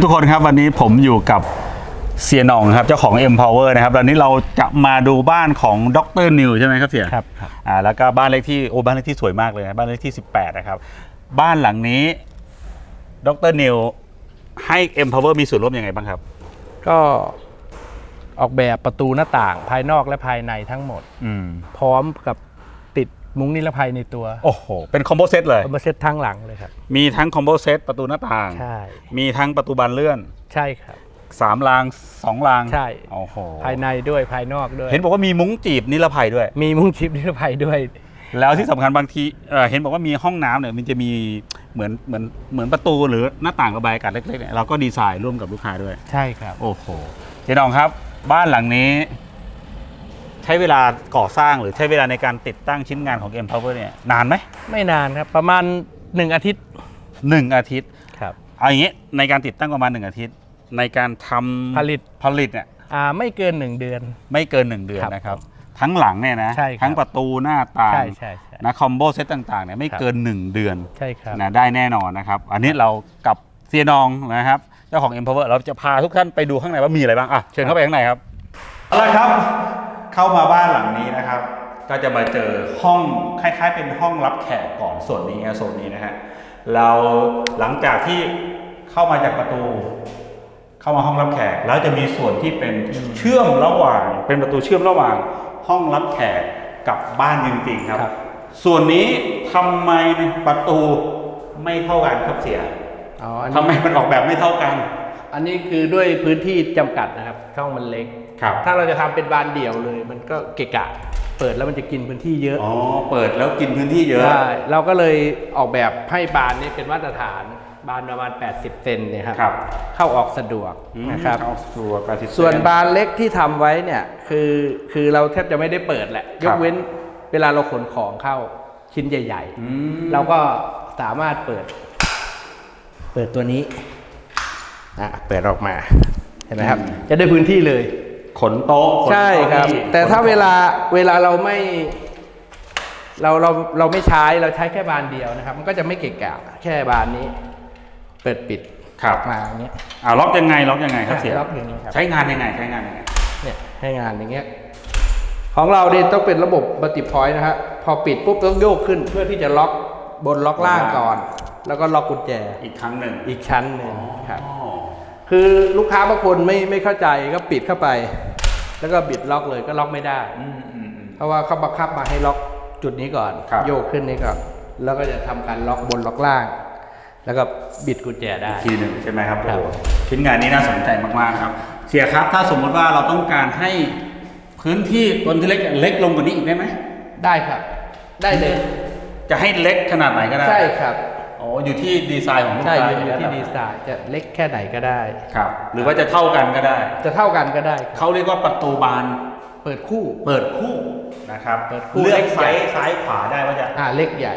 ทุกคนครับวันนี้ผมอยู่กับเสียหนองครับเจ้าของ Empower นะครับวันนี้เราจะมาดูบ้านของดรนิวใช่ไหมครับเสียครับครับอ่าแล้วก็บ้านเลขที่โอ้บ้านเลขที่สวยมากเลยนะบ้านเลขที่ 18 นะครับ บ้านหลังนี้ดรนิวให้ Empower มีส่วนร่วมยังไงบ้างครับ ก็ออกแบบประตูหน้าต่างภายนอกและภายในทั้งหมด อืมพร้อมกับติด มุ้งนิรภัยในตัวโอ้โห เป็นคอมโบเซตเลยเอามาเซ็ตทั้งหลังเลยครับ มีทั้งคอมโบเซตประตูหน้าต่าง ใช่ มีทั้งประตูบานเลื่อนใช่ครับ สามรางสองรางใช่ โอ้โหภายในด้วยภายนอกด้วย เห็นบอกว่ามีมุ้งจีบนิรภัยด้วย มีมุ้งชิปนิรภัยด้วย แล้วที่สำคัญบางทีเอ่อเห็นบอกว่ามีห้องน้ำเนี่ยมันจะมีเหมือนเหมือนเหมือนประตูหรือหน้าต่างระบายอากาศเล็กๆเนี่ยเราก็ดีไซน์ร่วมกับลูกค้าด้วย ใช่ครับ โอ้โหเจ๊ดองครับ บ้านหลังนี้ ใช้เวลาก่อสร้างหรือใช้เวลาในการติดตั้งชิ้นงานของ M Power เนี่ยนานไหมไม่นานครับ ประมาณ 1 อาทิตย์หนึ่งอาทิตย์ครับเอาอย่างนี้ในการติดตั้งประมาณหนึ่งอาทิตย์ ในการทำผลิตผลิตเนี่ยอ่าไม่เกิน 1 เดือน ไม่เกินหนึ่งเดือนครับนะครับ ทั้งหลังเนี่ยนะใช่ครับ ทั้งประตูหน้าต่างใช่ใช่ใช่ นะคอมโบเซตต่างๆเนี่ยไม่ครับ เกินหนึ่งเดือน ใช่ครับ นะได้แน่นอนนะครับ อันนี้เรากับเซียนองนะครับ เจ้าของ Empower เราจะพาทุกท่านไปดูข้างในว่ามีอะไรบ้าง อะ เชิญเข้าไปข้างในครับ เอาละครับ เข้ามาบ้านหลังนี้นะครับ ก็จะมาเจอห้องคล้าย ๆ เป็นห้องรับแขกก่อนส่วนนี้นะโซนนี้นะฮะเราหลังจากที่เข้ามาจากประตู เข้ามาห้องรับแขก แล้วจะมีส่วนที่เป็นเชื่อมระหว่าง เป็นประตูเชื่อมระหว่าง ห้องรับแขกกับบ้านจริงๆครับครับส่วนนี้ทำไมประตูไม่เท่ากันครับเสียอ๋ออันทำไมนี้มันออกแบบไม่เท่ากัน อันนี้คือด้วยพื้นที่จำกัดนะครับช่องมันเล็ก ครับถ้าเราจะทำเป็นบานเดี่ยวเลย มันก็เกะกะ เปิดแล้วมันจะกินพื้นที่เยอะอ๋อเปิดแล้วกินพื้นที่เยอะใช่เราก็เลยออกแบบให้บานนี้เป็นมาตรฐานบานประมาณ 80 เซนเนี่ยครับครับเข้าออกสะดวกนะครับ เอาส่วนประสิทธิส่วนบานเล็กที่ทำไว้เนี่ยคือคือเราแทบจะไม่ได้เปิดแหละ ยกเว้นเวลาเราขนของเข้าชิ้นใหญ่ อืมๆ เราก็สามารถเปิด เปิดตัวนี้ อะเปิดออกมาเห็นไหมครับ จะได้พื้นที่เลย ขนโต๊ะขนใช่ครับ เก้าอี้แต่ถ้าขนของเวลาเวลาเราไม่เราเราเราไม่ใช้เราใช้แค่บานเดียวนะครับ มันก็จะไม่เกะกะแค่บานนี้ เปิดปิดครับมาอย่างเงี้ย อ่าล็อกยังไงล็อกยังไงครับเสียล็อกอย่างนี้ครับ ใช้งานยังไงใช้งานยังไงเนี่ยให้งานอย่างเงี้ยของเราเนี่ยต้องเป็นระบบบัติพอยต์นะครับพอปิดปุ๊บต้องโยกขึ้น เพื่อที่จะล็อกบนล็อกล่างก่อน แล้วก็ล็อกกุญแจอีกครั้งหนึ่งอีกชั้นหนึ่งครับ อ๋อ คือลูกค้าบางคนไม่ไม่เข้าใจก็ปิดเข้าไป แล้วก็บิดล็อกเลยก็ล็อกไม่ได้ อืมอืมอืม เพราะว่าเขาบังคับมาให้ล็อกจุดนี้ก่อน ครับ โยกขึ้นนี้ก่อน แล้วก็จะทำการล็อกบนล็อกล่าง แล้วก็บิดกุญแจได้ ทีหนึ่งใช่ไหมครับครับโอ้ชิ้นงานนี้น่าสนใจมากๆครับ เสียครับถ้าสมมติว่าเราต้องการให้พื้นที่บนที่เล็กเล็กลงกว่านี้อีกได้ไหมได้ครับ ได้เลย จะให้เล็กขนาดไหนก็ได้ ใช่ครับ อ๋ออยู่ที่ดีไซน์ของลูกใช่ค้าอยู่ที่ดีไซน์จะเล็กแค่ไหนก็ได้ ครับ หรือว่าจะเท่ากันก็ได้ จะเท่ากันก็ได้ครับเขาเรียกว่าประตูบานเปิดคู่ เปิดคู่นะครับเปิดคู่เลือกเล็กไซใหญ่ส์ซ้ายขวาได้ว่าจะ อ่าเล็กใหญ่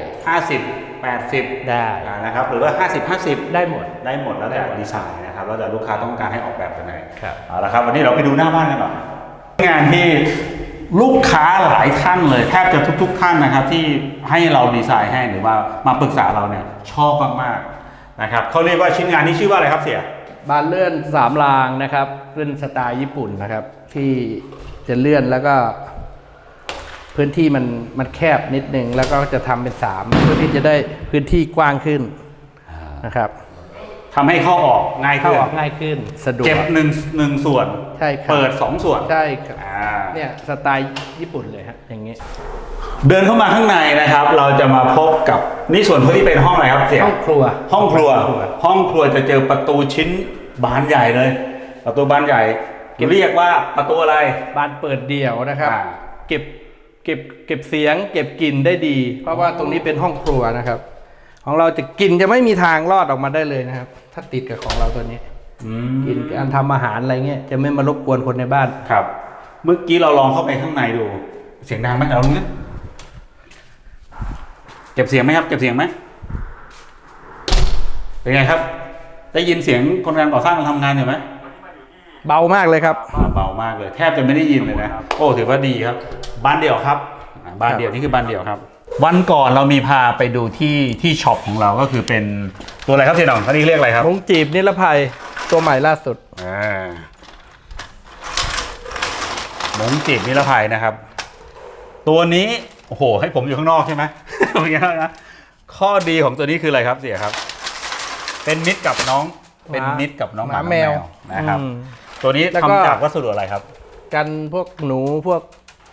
50 80ได้อ่านะครับหรือว่า 50 50 ได้หมด ได้หมดแล้วแต่ได้หมด ดีไซน์นะครับแล้วแต่ลูกค้าต้องการให้ออกแบบยังไงครับ เอาละครับ วันนี้เราไปดูหน้าบ้านกันหน่อยงานที่ ลูกค้าหลายท่านเลยแทบจะทุก ๆ ท่านนะครับ ที่ให้เราดีไซน์ให้หรือว่ามาปรึกษาเราเนี่ยชอบมากๆนะครับเขาเรียกว่าชิ้นงานนี้ชื่อว่าอะไรครับเสียบานเลื่อนสามรางนะครับเลื่อนสไตล์ญี่ปุ่นนะครับ ที่จะเลื่อนแล้วก็ พื้นที่มันมันแคบนิดนึงแล้วก็จะทำเป็นสามเพื่อที่จะได้พื้นที่กว้างขึ้นนะครับ ทำให้เข้าออกง่ายเข้าขึ้นออกง่ายขึ้นสะดวกเก็บหนึ่งหนึ่งส่วน ใช่ครับเปิดสองส่วนใช่ครับอ่า เนี่ยสไตล์ญี่ปุ่นเลยฮะอย่างเงี้ยเดินเข้ามาข้างในนะครับ เราจะมาพบกับนี่ส่วนที่เป็นห้องอะไรครับเสียห้องครัว ห้องครัว ห้องครัวห้องครัวจะเจอประตูชิ้นบานใหญ่เลย ประตูบานใหญ่เรียกว่าประตูอะไร บานเปิดเดี่ยวนะครับ อ่า เก็บเก็บเก็บเสียง เก็บกลิ่นได้ดี เพราะว่าตรงนี้เป็นห้องครัวนะครับ ของเราจะกลิ่นจะไม่มีทางรอดออกมาได้เลยนะครับ ถ้าติดกับของเราตัวนี้อืกลิ่นการทำอาหารอะไรเงี้ยจะไม่มารบกวนคนในบ้านครับ เมื่อกี้เราลองเข้าไปข้างในดู เสียงดังไหมเราเนี่ยเก็บเสียงไหมครับเก็บเสียงไหมเป็นไงครับ ได้ยินเสียงคนงานก่อสร้างทำงานอยู่ไหมเบามากเลยครับเบามากเลย แทบจะไม่ได้ยินเลยนะโอ้ถือว่าดีครับ บ้านเดี่ยวครับอ่าบ้านเดี่ยวนี่คือบ้านเดี่ยวครับ วันก่อนเรามีพาไปดูที่ที่ช็อปของเราก็คือเป็น ตัวอะไรครับเสียหน่องอันนี้เรียกอะไรครับ มุงจีบนิรภัยตัวใหม่ล่าสุด อ่าหมงจีบนิรภัยนะครับ ตัวนี้โอ้โห ให้ผมอยู่ข้างนอกใช่ไหมอย่างเงี้ยนะข้อดีของตัวนี้คืออะไรครับเสียครับ เป็นมิตรกับน้องเป็นมิตรกับน้องหมาหมาน้องแมแมววนะครับ อืมตัวนี้แล้วก็ ทำจากวัสดุอะไรครับ กันพวกหนูพวก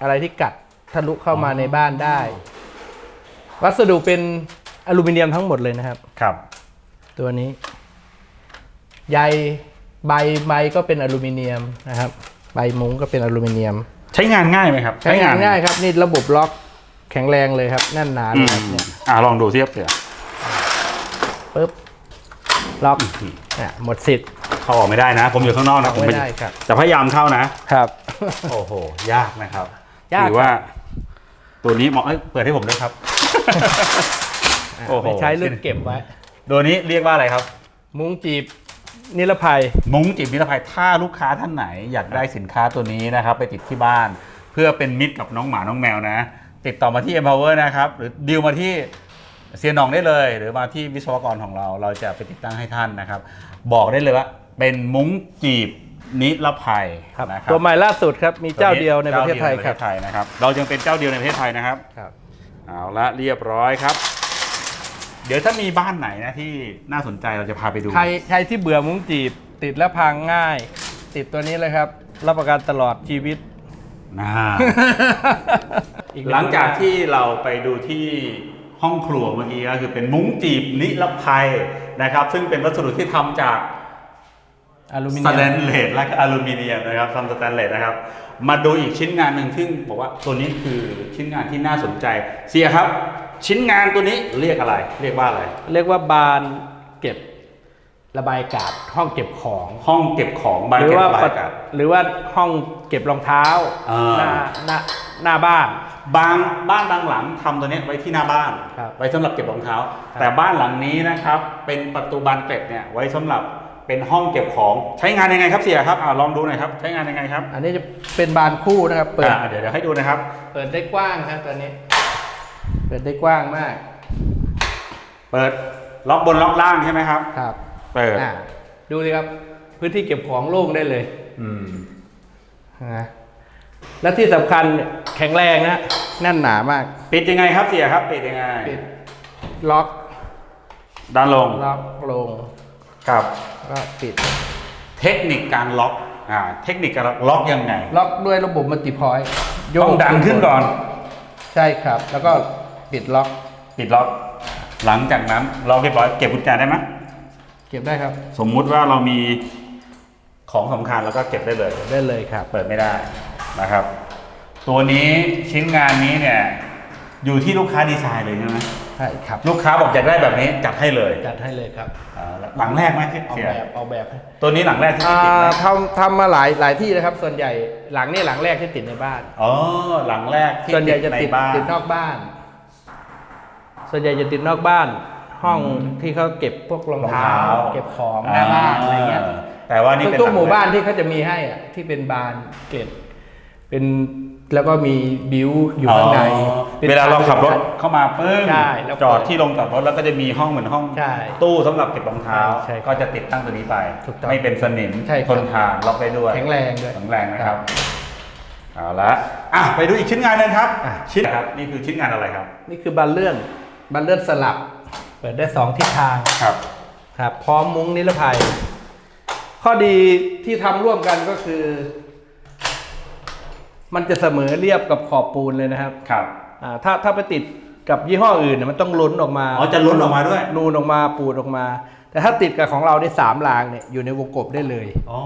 อะไรที่กัดทะลุเข้ามาในบ้านได้ วัสดุเป็นอลูมิเนียมทั้งหมดเลยนะครับ ครับ ตัวนี้ ใยใบใบก็เป็นอลูมิเนียมนะครับ ใบมุ้งก็เป็นอลูมิเนียม ใช้งานง่ายไหมครับใช้งานง่ายครับนี่ระบบล็อกแข็งแรงเลยครับแน่นหนาอืเลยมครับเนี่ยอ่าลองดูเทียบเสียปึ๊บล็อกอะหมดสิทธิ์เข้าออกไม่ได้นะ ผมอยู่ข้างนอกนะผมไม่ได้ครับจะพยายามเข้านะครับ โอ้โห ยากนะครับยากถือว่า ตัวนี้เหมาะเอ้ยเปิดให้ผมด้วยครับโอ้โหไม่ใช้รุ่นเก็บไว้ ตัวนี้เรียกว่าอะไรครับ มุ้งจีบนิรภัย มุ้งจีบนิรภัยถ้าลูกค้าท่านไหนอยากได้สินค้าตัวนี้นะครับ ไปติดที่บ้าน เพื่อเป็นมิตรกับน้องหมาน้องแมวนะ ติดต่อมาที่ Empower นะครับ หรือดีลมาที่เซียนองได้เลย หรือมาที่วิศวกรของเรา เราจะไปติดตั้งให้ท่านนะครับ บอกได้เลยว่า เป็นมุ้งจีบนิรภัยครับนะครับตัวใหม่ล่าสุดครับมีเจ้าเดียวในประเทศไทยจ้าคดีรับวในประเทศไทยนะครับ เรายังเป็นเจ้าเดียวในประเทศไทยนะครับ ครับ เอาละเรียบร้อยครับ เดี๋ยวถ้ามีบ้านไหนนะที่น่าสนใจเราจะพาไปดู ใครใครที่เบื่อมุ้งจีบ ติดแล้วพังง่าย ติดตัวนี้เลยครับ รับประกันตลอดชีวิตนะอีหลังจากที่เราไปดูที่ห้องครัวเมื่อกี้ก็คือเป็นมุ้งจีบนิรภัยนะครับ ซึ่งเป็นวัสดุที่ทำจาก อลูมิสเนีแตยมนเลสและก็อลูมิเนียมนะครับทำสแตนเลสนะครับ มาดูอีกชิ้นงานหนึ่งซึ่งบอกว่าตัวนี้คือชิ้นงานที่น่าสนใจ เสียครับ ชิ้นงานตัวนี้เรียกอะไร เรียกว่าอะไร เรียกว่าบานเก็บระบายอากาศห้องเก็บของห้องเก็บของบานหรือเก็บว่าระบายอากาศ หรือว่าห้องเก็บรองเท้าอ่าหน้าหน้าหน้าบ้าน บางบ้านบางหลังทำตัวเนี้ยไว้ที่หน้าบ้าน ครับไว้สำหรับเก็บรองเท้า ครับ แต่บ้านหลังนี้นะครับ เป็นประตูบานเกล็ดเนี่ยไว้สำหรับเป็นห้องเก็บของใช้งานยังไงครับเสียครับอ่าลองดูหน่อยครับใช้งานยังไงครับอันนี้จะเป็นบานคู่นะครับเปิดอ่าเดี๋ยวเดี๋ยวให้ดูนะครับ เปิดได้กว้างครับตอนนี้เปิดได้กว้างมาก เปิดล็อกบนล็อกล่างใช่ไหมครับ ครับเปิดอ่าดูสิครับ พื้นที่เก็บของโล่งได้เลย อืมนะและที่สำคัญเนี่ยแข็งแรงนะแน่นหนามาก ปิดยังไงครับเสียครับปิดยังไงปิดล็อกด้านลงล็อกลงครับก็ปิด เทคนิคการล็อกอ่าเทคนิคการล็อกยังไง ล็อกด้วยระบบมัลติพอยต์ต้องดันขึ้นก่อน ใช่ครับ แล้วก็ ปิดล็อก ปิดล็อก หลังจากนั้นล็อกเรียบร้อยเก็บกุญแจได้ไหมเก็บได้ครับ สมมุติว่าเรามีของสำคัญแล้วก็เก็บได้เลยเก็บได้เลยครับ เปิดไม่ได้นะครับ ตัวนี้ชิ้นงานนี้เนี่ยอยู่ที่ลูกค้าดีไซน์เลยใช่ไหมใช่ครับ ลูกค้าบอกอยากได้แบบนี้จัดให้เลยจัดให้เลยครับอ่าหลังแรกไหมที่เอาเสียแบบเอาแบบให้ตัวนี้หลังแรกที่อ่าติดไหมทำทำมาหลายหลายที่นะครับ ส่วนใหญ่หลังนี่หลังแรกที่ติดในบ้าน อ๋อหลังแรกที่ส่วนใหญ่จะในติดบ้าน ติดนอกบ้าน ส่วนใหญ่จะติดนอกบ้านห้องอืมที่เขาเก็บพวกรองรองเท้าเท้า เก็บของหน้าบ้านอะไรเงี้ยแต่ว่านี่เป็นทุกๆหมู่ลังแรบ้านที่เขาจะมีให้อะที่เป็นบานเกล็ดเป็นแล้วก็มีบิวอยู่ข้างในอ๋อป็น เวลาเราขับรถทงเข้ามาปึ้งใช่แล้วจอดที่ลงจอดรถแล้วก็จะมีห้องเหมือนห้อง ใช่ตู้สำหรับเก็บรองเท้า ใช่ครับก็จะติดตั้งตัวนี้ไป ถูกต้องไม่เป็นสนิมใช่ครับ ทนทานล็อกได้ด้วยแข็งแรงด้วย แข็งแรงนะครับเอาละอะไปดูอีกชิ้นงานหนึงครับ อะ ชิ้นครับนี่คือชิ้นงานอะไรครับ นี่คือบานเลื่อน บานเลื่อนสลับ เปิดได้สองทิศทางครับครับพร้อมมุ้งนิรภัย ข้อดีที่ทำร่วมกันก็คือ มันจะเสมอเรียบกับขอบปูนเลยนะครับครับอ่าถ้าถ้าไปติดกับยี่ห้ออื่นเนี่ยมันต้องล้นออกมาอ๋อจะล้นออกมาด้วย นูนออกมาปูดออกมา แต่ถ้าติดกับของเราในสามรางเนี่ยอยู่ในวงกบได้เลยอ๋อ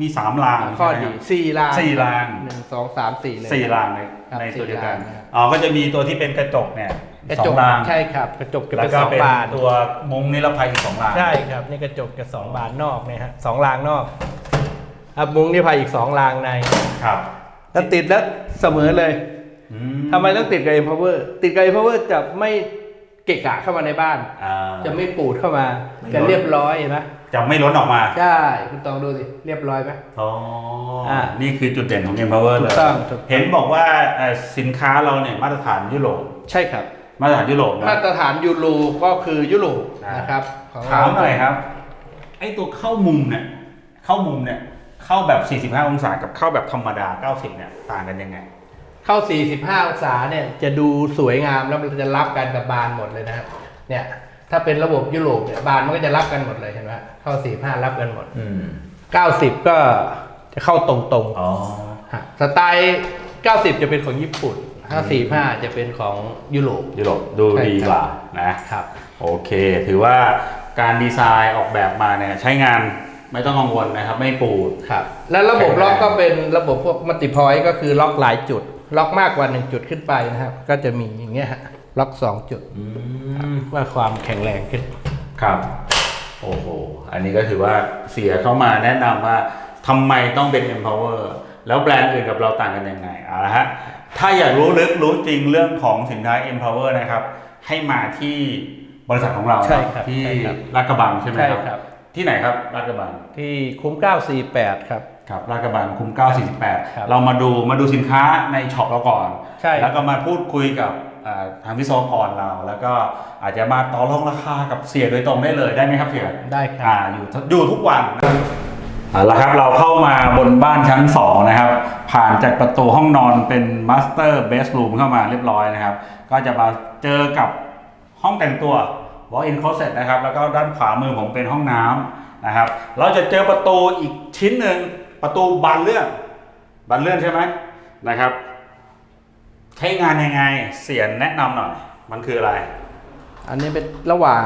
มีสามรางข้อใช่ไหมดีครับสี่รางสี่รางหนึ่งสองสามสี่เลยสี่รางในครับในตัวเดียวกันสี่รางนะครับอ๋อก็จะมีตัวที่เป็นกระจกเนี่ย กระสอจงกรางใช่ครับกระจกเก็บแล้ไปวก็สองเป็นบานตัวมุ้งนิรภัยอีกสองรางใช่ครับนี่กระจกกับสองบานนอกเนี่ยฮะสองรางนอกครับมุ้งนิรภัยอีกสองรางใน ครับแล้วติดแล้วเสมอเลยอืทำไมต้องติดกับ Empower ติดกับ Empower จะไม่เกะกะเข้ามาในบ้าน อ่า จะไม่ปูดเข้ามาไม่จะเรียบร้อยเห็นไหมจะไม่ล้นออกมา ใช่คุณตองดูสิเรียบร้อยไหม อ๋ออ่านี่คือจุดเด่นของ Empower ถูเลกยต้องถูกต้อง เห็นบอกว่าเอ่อสินค้าเราเนี่ยมาตรฐานยุโรป ใช่ครับ มาตรฐานยุโรปนะ มาตรฐานยูโรก็คือยุโรปอ่านนะครับของถามหน่อยครับ ไอ้ตัวเข้ามุมเนี่ย เข้ามุมเนี่ย เข้าแบบ 45 องศากับเข้าแบบธรรมดา 90 เนี่ย ต่างกันยังไง เข้า 45 องศาเนี่ยจะดูสวยงามแล้วมันจะรับกันกับบานหมดเลยนะครับเนี่ย ถ้าเป็นระบบยุโรปเนี่ยบานมันก็จะรับกันหมดเลยเห็นไหมเข้า 45 รับกันหมด อืม90 ก็จะเข้าตรงๆอ๋อ ฮะสไตล์ 90 จะเป็นของญี่ปุ่น ถ้า45จะเป็นของยุโรป ยุโรปดูใช่ดีครับกว่านะครับ โอเค ถือว่าการดีไซน์ออกแบบมาเนี่ยใช้งานไม่ต้องกังวลนะครับ ไม่ปูดครับ แล้วระบบแข็งแรงล็อกก็เป็นระบบพวกมัลติพอยต์ก็คือล็อกหลายจุด ล็อกมากกว่า1จุดขึ้นไปนะครับ ก็จะมีอย่างเงี้ยฮะล็อก2จุดอืมเพื่อความแข็งแรงขึ้นครับ โอ้โห อันนี้ก็ถือว่าเสียเข้ามาแนะนำว่าทำไมต้องเป็น Empower แล้วแบรนด์อื่นกับเราต่างกันยังไงเอาละฮะ ถ้าอยากรู้ลึกรู้จริงเรื่องของสินค้า Empower นะครับ ให้มาที่บริษัทของเราใช่ครับที่ใช่ครับ ลาดกระบังใช่ไหมใช่ครับ ครับ ที่ไหนครับลาดกระบัง ที่คุ้ม 948 ครับ ครับลาดกระบังคุ้ม ครับ948 เรามาดูมาดูสินค้าในช็อปเราก่อน ใช่ แล้วก็มาพูดคุยกับอ่าทางวิศวกรเรา แล้วก็อาจจะมาต่อรองราคากับเสียโดยตรงได้เลยได้ไหมครับเสียได้ครับอ่าอยู่อยู่ทุกวัน เอาละครับเราเข้ามาบนบ้านชั้น 2 นะครับ ผ่านจากประตูห้องนอนเป็นมาสเตอร์เบส o ูมเข้ามาเรียบร้อยนะครับ ก็จะมาเจอกับห้องแต่งตัว walk-in closet นะครับ แล้วก็ด้านขวามือผมเป็นห้องน้ำนะครับ เราจะเจอประตูอีกชิ้นหนึ่งประตูบานเลื่อนบานเลื่อนใช่ไหมนะครับ ใช้งานยังไงเสียนแนะนำหน่อย มันคืออะไร อันนี้เป็นระหว่าง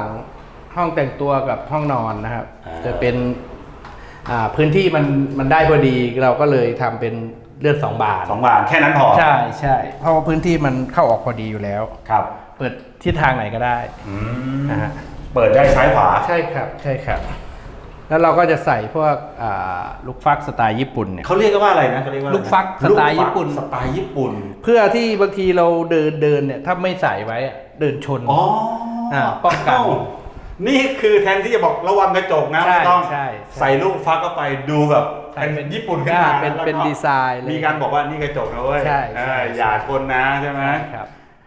ห้องแต่งตัวกับห้องนอนนะครับอ่าจะเป็นอ่า พื้นที่มันมันได้พอดีเราก็เลยทำเป็นเลือดสองบานสองบานแค่นั้นพอใช่ใช่เพราะว่าพื้นที่มันเข้าออกพอดีอยู่แล้วครับ เปิดทิศทางไหนก็ได้อืมนะฮะเปิดได้ซ้ายขวาใช่ครับใช่ครับ แล้วเราก็จะใส่พวกอ่าลูกฟักสไตล์ญี่ปุ่นเนี่ยเขาเรียกกันว่าอะไรนะเขาเรียกว่าอะไรนะลูกฟักสไตล์ญี่ปุ่นลูกฟักสไตล์ญี่ปุ่น เพื่อที่บางทีเราเดินเดินเนี่ยถ้าไม่ใส่ไว้อะเดินชนอ๋ออาป้องกันเา นี่คือแทนที่จะบอกระวังกระจกนะใช่ไม่ต้องใช่ใช่ใส่ลูกฟักเข้าไปดูแบบใช่เป็นญี่ปุ่นขึ้นอ่ามาเป็นแล้วก็เป็นดีไซน์เลยมีการบอกว่านี่กระจกนะเว้ยใช่ใช่ เออใช่อย่าชนนะใช่ไหมครับ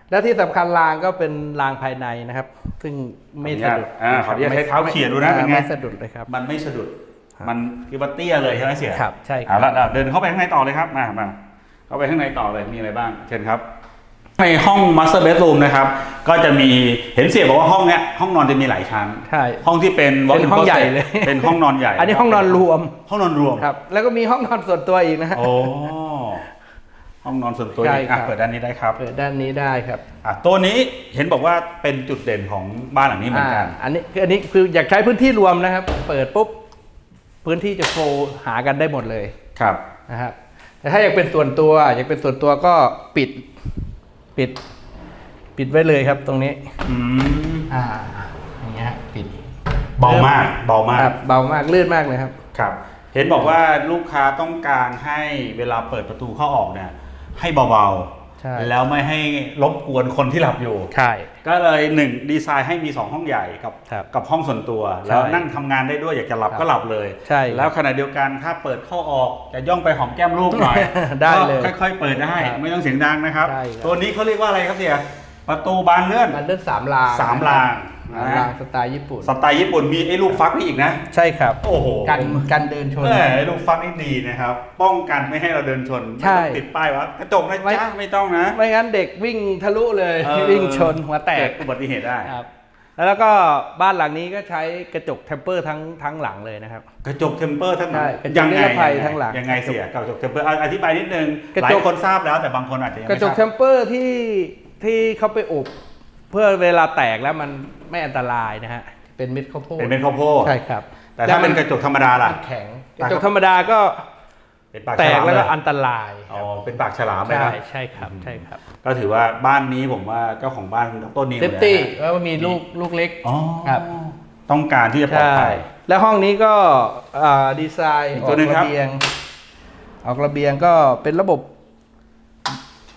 แล้วที่สำคัญรางก็เป็นรางภายในนะครับ ซึ่งไม่สะดุดอ่าขออนุญาตใช้เท้าเขี่ยดูนะเป็นไงไม่สะดุดเลยครับ มันไม่สะดุดครับมันคือว่าเตี้ยเลยใช่ไหมเสียครับใช่ครับ เอาละเดินเข้าไปข้างในต่อเลยครับมามาเข้าไปข้างในต่อเลยมีอะไรบ้าง เชิญครับ ในห้อง master bedroom นะครับ ก็จะมีเห็นเสียบอกว่าห้องเนี้ยห้องนอนจะมีหลายชั้น ใช่ ห้องที่เป็น walk-in เป็นห้องใหญ่ closet เลย เป็นห้องนอนใหญ่อันนี้ห้องนอนรวมห้องนอนรวมครับ แล้วก็มีห้องนอนส่วนตัวอีกนะฮะ โอ้ห้องนอนส่วนตัวใช่อีกครัอะบเปิดด้านนี้ได้ครับเปิดด้านนี้ได้ครับอะตัวนี้เห็นบอกว่าเป็นจุดเด่นของบ้านหลังนี้เหมือนกันอ่าอันนี้คืออันนี้คืออยากใช้พื้นที่รวมนะครับ เปิดปุ๊บพื้นที่จะโฟลว์หากันได้หมดเลยครับ นะครับแต่ถ้าอยากเป็นส่วนตัว อยากเป็นส่วนตัวก็ปิด ปิด ปิดไว้เลยครับตรงนี้ อืมอ่า อย่างเงี้ยฮะปิดเบามากเบามากครับเบามากลื่นมากเลยครับ ครับ เห็นบอกว่าลูกค้าต้องการให้เวลาเปิดประตูเข้าออกเนี่ยให้เบาใช่ๆ แล้วไม่ให้รบกวนคนที่หลับอยู่ใช่ก็เลยหนึ่งดีไซน์ให้มี 2 ห้องใหญ่กับครับกับห้องส่วนตัว แล้วนั่งทำงานได้ด้วยอยากจะหลับครับก็หลับเลยใช่แล้วขณะเดียวกันถ้าเปิดเข้าออกจะย่องไปหอมแก้มลูกหน่อยได้เลยก็ค่อยๆ เปิดได้ครับไม่ต้องเสียงดังนะครับใช่ครับ ตัวนี้เขาเรียกว่าอะไรครับเสียประตูบานเลื่อนมันเลื่อนสามรางสามรางสาม รางสไตล์ญี่ปุ่น สไตล์ญี่ปุ่นมีไอ้ลูกฟักนี่อีกนะ ใช่ครับ โอ้โหกันกันเดินชน เออไอ้ลูกฟักนี่ดีนะครับ ป้องกันไม่ให้เราเดินชนไม่ใช่ต้องติดป้ายว่ากระจกนะไม่จ๊ะไม่ต้องนะ ไม่งั้นเด็กวิ่งทะลุเลยเออวิ่งชนหัวแตกเดอุบัติเหตุได้ครับแล้วก็บ้านหลังนี้ก็ใช้กระจกเทมเปอร์ทั้งทั้งหลังเลยนะครับ กระจกเทมเปอร์ทั้งหลัใช่งกระจกนิรภัยทั้งหลังยังไงเสียกระจกเทมเปอร์อธิบายนิดนึงกระหลาจยกคนทราบแล้วแต่บางคนอาจจะยังกระไม่จทกราบเทมเปอร์ที่ที่เขาไปอบ เพื่อเวลาแตกแล้วมันไม่อันตรายนะฮะเป็นเม็ดข้าวโพดเป็นเป็นข้าวโพดใช่ครับ แต่ถ้าเป็นกระจกธรรมดาล่ะมันแข็งกแต่ระจกธรรมดาก็เป็นปากแตฉกลามแล้วเลก็ยอันตรายอ๋อเป็นปากฉลามเลยใช่นะใช่ครับใช่ครับ ก็ถือว่าบ้านนี้ผมว่าเจ้าของบ้านคุณดรนิวเซฟเนี่ยตี้นะแล้วก็มีลูกลูกเล็กอ๋อครับ ต้องการที่จะปลอดใช่ภัยแล้วห้องนี้ก็อ่าดีไซน์อีกอตัอวกหนึ่งครัระบเบียงออกระเบียงก็เป็นระบบ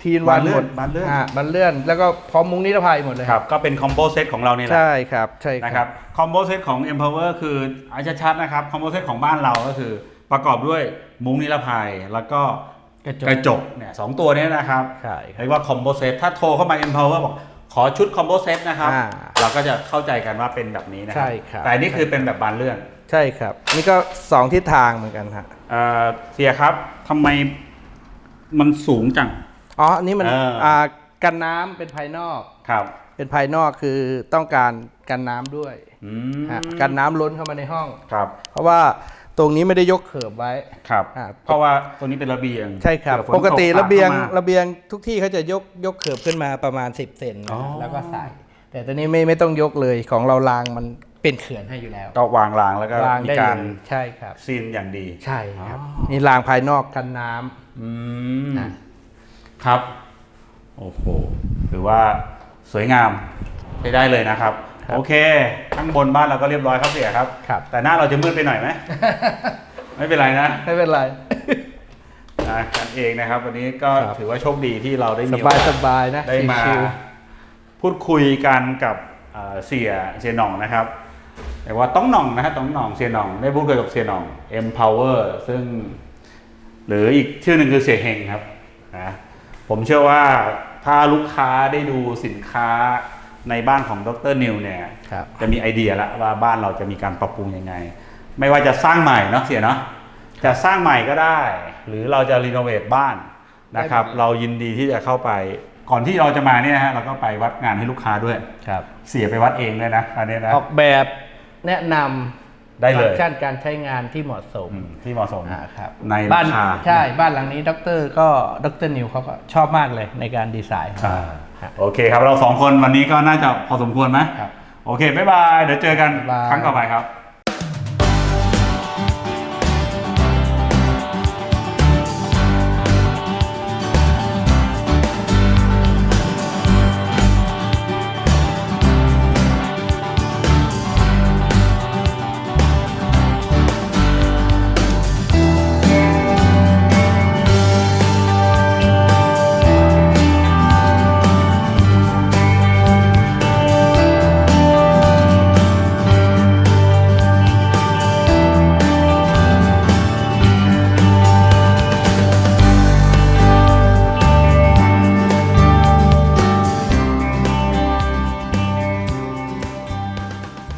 ทีนวันบานเลื่หมอนดบานเลื่อนอ่าบันเลื่อน แล้วก็พร้อมมุ้งนิรภัยหมดเลยครับก็เป็นคอมโบเซตของเรานี่แหละ ใช่ครับ ใช่นะครับคอมโบเซตของ Empower คืออาชัดๆนะครับคอมโบเซตของบ้านเราก็คือประกอบด้วยมุ้งนิรภัยแล้วก็กระจกกระจกเนี่ยสองตัวเนี้นะครับใช่ครับเรียกว่าคอมโบเซตถ้าโทรเข้ามา Empower บอกขอชุดคอมโบเซตนะครับ อ่าเราก็จะเข้าใจกันว่าเป็นแบบนี้นะครัใช่ครับ แต่อันนี่คือเป็นแบบบานเลื่อนใช่ครับ นี่ก็สองทิศทางเหมือนกันฮะ เอ่อเสียครับทำไมมันสูงจัง อ๋ออันนี้มันเอออ่อ่ากันน้ำเป็นภายนอก ครับเป็นภายนอกคือต้องการกันน้ำด้วยอืมฮะกันน้ำล้นเข้ามาในห้อง ครับเพราะว่าตรงนี้ไม่ได้ยกเขิบไว้ ครับ อ่า เพราะว่าตัวนี้เป็นระเบียงใช่ครับ เผื่อฝนปกติตระเบียงผ่านเข้ามาระเบียงทุกที่เขาจะยกยกเขิบขึ้นมาประมาณ 10เซนอ๋อแล้วก็ใส่ แต่ตัวนี้ไม่ไม่ต้องยกเลยของเรารางมันเป็นเขื่อนให้อยู่แล้วก็วางรางแล้วก็รางมีได้การเลยใช่ครับ ซีนอย่างดี ใช่ครับอ๋อนี่รางภายนอกกันน้ำ อืมอะ ครับ โอ้โหถือว่าสวยงามใช้ได้เลยนะครับ โอเค ข้างบนบ้านเราก็เรียบร้อยครับเสียครับ ครับ แต่หน้าเราจะมืดไปหน่อยไหม ไม่เป็นไรนะไม่เป็นไร นะกันเองนะครับ วันนี้ก็ครับ ถือว่าโชคดีที่เราได้สมีโอบายกาสสบายนะได้มา ชิวพูดคุยกันกับเอ่อเสียเสียหน่องนะครับแต่ว่าต้องหน่องนะฮะต้องหน่องเสียหน่องได้พูดคุยกับเสียหน่อง Empower ซึ่ง หรืออีกชื่อหนึ่งคือเสียเฮงครับนะ ผมเชื่อว่าถ้าลูกค้าได้ดูสินค้าในบ้านของดรนิวเนี่ยๆครับจะมีไอเดียแล้วว่าบ้านเราจะมีการปรับปรุงยังไง ไม่ว่าจะสร้างใหม่เนาะเสียเนาะจะสร้างใหม่ก็ได้ หรือเราจะรีโนเวทบ้านนะครับได้หมดเรายินดีที่จะเข้าไปก่อนที่เราจะมาเนี่ยฮะเราก็ไปวัดงานให้ลูกค้าด้วยครับเสียไปวัดเองด้วยนะอันนี้นะออกแบบแนะนำ ได้เลย ฟังก์ชันการใช้งานที่เหมาะสมอืมที่เหมาะสม อ่าครับในบ้าราคา ใช่บ้านหลังนี้ดรก็ดรนิวเขาก็ชอบมากเลยในการดีไซน์ อ่าครับโอเคครับ เราสองคนวันนี้ก็น่าจะพอสมควรไหมครับโอเค บ๊ายบาย เดี๋ยวเจอกันบ๊ายบาย ครั้งต่อไปครับ